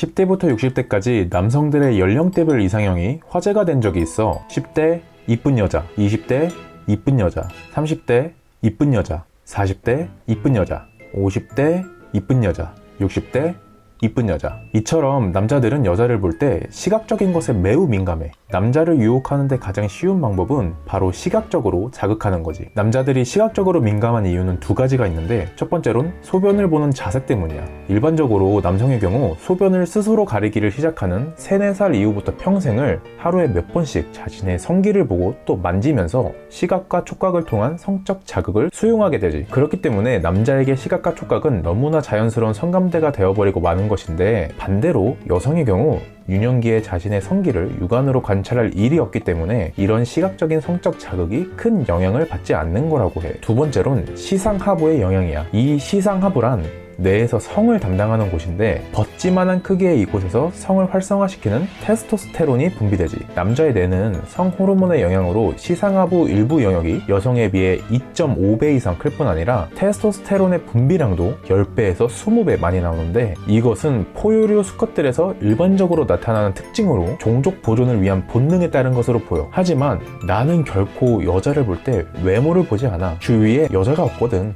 10대부터 60대까지 남성들의 연령대별 이상형이 화제가 된 적이 있어. 10대 이쁜 여자, 20대 이쁜 여자, 30대 이쁜 여자, 40대 이쁜 여자, 50대 이쁜 여자, 60대 이쁜 여자. 이처럼 남자들은 여자를 볼 때 시각적인 것에 매우 민감해. 남자를 유혹하는데 가장 쉬운 방법은 바로 시각적으로 자극하는 거지. 남자들이 시각적으로 민감한 이유는 두 가지가 있는데 첫 번째론 소변을 보는 자세 때문이야. 일반적으로 남성의 경우 소변을 스스로 가리기를 시작하는 3, 4살 이후부터 평생을 하루에 몇 번씩 자신의 성기를 보고 또 만지면서 시각과 촉각을 통한 성적 자극을 수용하게 되지. 그렇기 때문에 남자에게 시각과 촉각은 너무나 자연스러운 성감대가 되어버리고 마는 것인데 반대로 여성의 경우 유년기에 자신의 성기를 육안으로 관찰할 일이 없기 때문에 이런 시각적인 성적 자극이 큰 영향을 받지 않는 거라고 해. 두 번째론 시상하부의 영향이야. 이 시상하부란 뇌에서 성을 담당하는 곳인데 벗지만한 크기의 이곳에서 성을 활성화시키는 테스토스테론이 분비되지. 남자의 뇌는 성 호르몬의 영향으로 시상하부 일부 영역이 여성에 비해 2.5배 이상 클 뿐 아니라 테스토스테론의 분비량도 10배에서 20배 많이 나오는데 이것은 포유류 수컷들에서 일반적으로 나타나는 특징으로 종족 보존을 위한 본능에 따른 것으로 보여. 하지만 나는 결코 여자를 볼 때 외모를 보지 않아 주위에 여자가 없거든